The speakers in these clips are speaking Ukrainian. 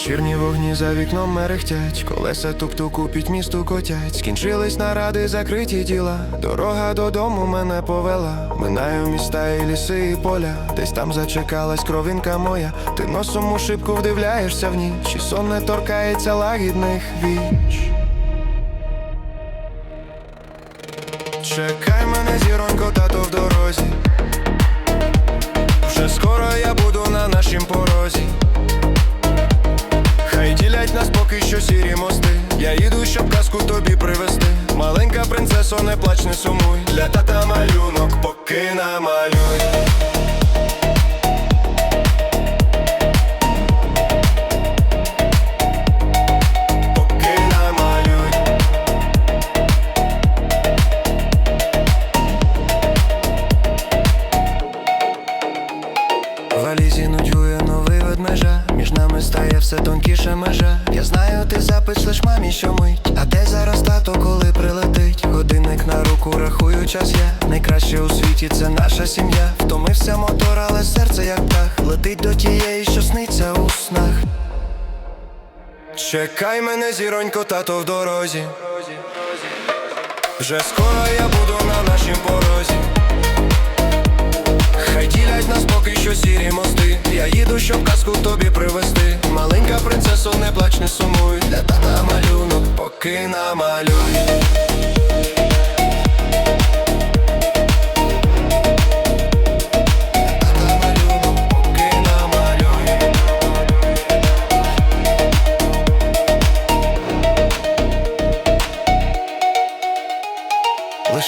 Вечірні вогні за вікном мерехтять, колеса тук-тук у пітьмісту котять. Скінчились наради, закриті діла. Дорога додому мене повела. Минаю міста і ліси, і поля. Десь там зачекалась кровинка моя. Ти носом у шибку вдивляєшся в ніч, і сон не торкається лагідних віч. Чекай мене, зіронько, тато в дорозі. Сірі мости. Я їду, щоб казку тобі привезти. Маленька принцесо, не плач, не сумуй. Для тата малюнок, поки намалюй. Валізі новий ведмежа Між нами стає все тонкіша межа. Я знаю, ти запишлеш мамі, що мить. А де зараз тато, коли прилетить? Годинник на руку рахую час я Найкраще у світі це наша сім'я. Втомився мотор, але серце як птах. Летить до тієї, що сниться у снах. Чекай мене, зіронько, тато в дорозі. Вже скоро я буду на нашім порозі. Хай ділять нас поки що сірі мости. Я щоб казку тобі привезти. Маленька принцесо, не плач, не сумуй. Для тата малюнок, поки намалюй.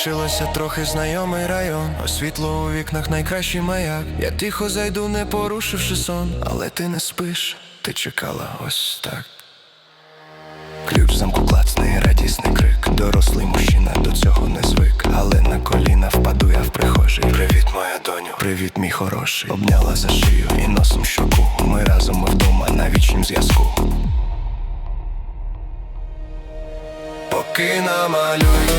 Лишилося трохи знайомий район, освітло у вікнах найкращий маяк. Я тихо зайду, не порушивши сон, але ти не спиш, ти чекала ось так. Ключ замку клацний, радісний крик. Дорослий мужчина до цього не звик. Але на коліна впаду я в прихожий. Привіт, моя доню, привіт, мій хороший. Обняла за шию і носом щоку. Ми разом ми вдома на вічнім зв'язку. Поки намалюй.